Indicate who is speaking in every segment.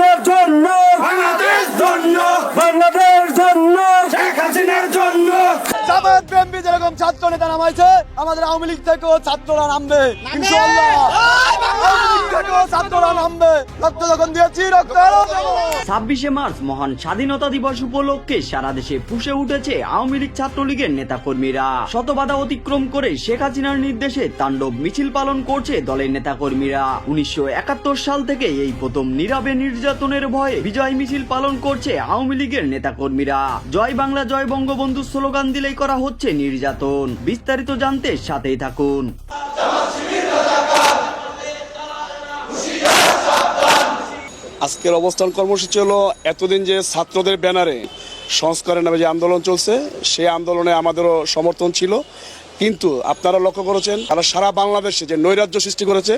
Speaker 1: হাসিনার জন্য।
Speaker 2: বাংলাদেশ জন্য।
Speaker 1: বাংলাদেশ জন্য।
Speaker 2: শেখ হাসিনার জন্য।
Speaker 3: জামায়াত বিএনপি যেরকম ছাত্র নেতা নামাইছে আমাদের আওয়ামী লীগ থেকেও ছাত্ররা নামবে ইনশাআল্লাহ আওয়ামী লীগ থেকেও ছাত্ররা
Speaker 4: ছাব্বিশে মার্চ, মহান স্বাধীনতা দিবস উপলক্ষে সারা দেশে ফুসে উঠেছে আওয়ামী লীগ ছাত্রলীগের অতিক্রম করে শেখ হাসিনার নির্দেশে তাণ্ডব মিছিল পালন করছে দলের নেতাকর্মীরা। উনিশশো একাত্তর সাল থেকে এই প্রথম নীরবে নির্যাতনের ভয়ে বিজয় মিছিল পালন করছে আওয়ামী লীগের নেতাকর্মীরা। জয় বাংলা, জয় বঙ্গবন্ধু স্লোগান দিলেই করা হচ্ছে নির্যাতন। বিস্তারিত জানতে সাথেই থাকুন।
Speaker 5: আজকের অবস্থান কর্মসূচি হলো এতদিন যে ছাত্রদের ব্যানারে সংস্কারের নামে যে আন্দোলন চলছে, সেই আন্দোলনে আমাদেরও সমর্থন ছিল। কিন্তু আপনারা লক্ষ্য করেছেন, তারা সারা বাংলাদেশে যে নৈরাজ্য সৃষ্টি করেছে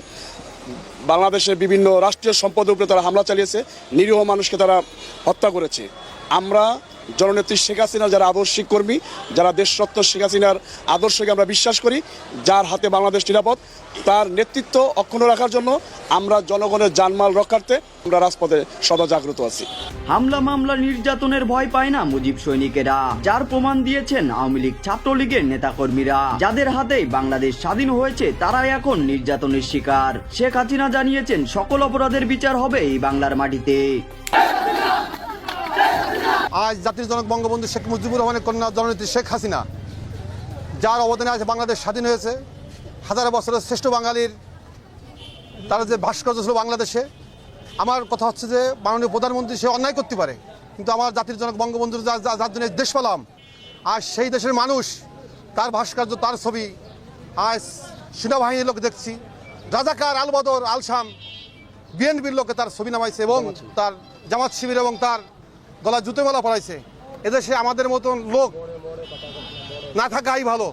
Speaker 5: বাংলাদেশের বিভিন্ন রাষ্ট্রীয় সম্পদের উপরে তারা হামলা চালিয়েছে, নিরীহ মানুষকে তারা হত্যা করেছে। আমরা জননেত্রী শেখ হাসিনার যারা আদর্শিক কর্মী, যারা দেশরত্ন শেখ হাসিনার আদর্শকে আমরা বিশ্বাস করি, যার হাতে বাংলাদেশ নিরাপদ, তার নেতৃত্ব অক্ষুণ্ণ রাখার জন্য আমরা জনগণের জানমাল রক্ষার্থে আমরা রাজপথে সদা জাগ্রত আছি।
Speaker 4: হামলা মামলা নির্যাতনের ভয় পায় না মুজিব সৈনিকেরা, যার প্রমাণ দিয়েছেন আওয়ামী লীগ ছাত্রলীগের নেতাকর্মীরা। যাদের হাতেই বাংলাদেশ স্বাধীন হয়েছে, তারাই এখন নির্যাতনের শিকার। শেখ হাসিনা জানিয়েছেন, সকল অপরাধের বিচার হবে এই বাংলার মাটিতে।
Speaker 6: আজ জাতির জনক বঙ্গবন্ধু শেখ মুজিবুর রহমানের কন্যা জননেত্রী শেখ হাসিনা, যার অবদানে আজ বাংলাদেশ স্বাধীন হয়েছে। হাজার বছরের শ্রেষ্ঠ বাঙালির তার যে ভাস্কর্য ছিল বাংলাদেশে। আমার কথা হচ্ছে যে মাননীয় প্রধানমন্ত্রী সে অন্যায় করতে পারে, কিন্তু আমার জাতির জনক বঙ্গবন্ধুর যার জন্য দেশ পেলাম আজ সেই দেশের মানুষ, তার ভাস্কর্য, তার ছবি, আজ সেনাবাহিনীর লোক দেখছি। রাজাকার আলবদর আলসাম, বিএনপির লোকে তার ছবি নামাইছে এবং তার জামাত শিবির এবং তার গলা জুতো মেলা পড়াইছে এদেশে আমাদের মতন লোক না থাকাই ভালো।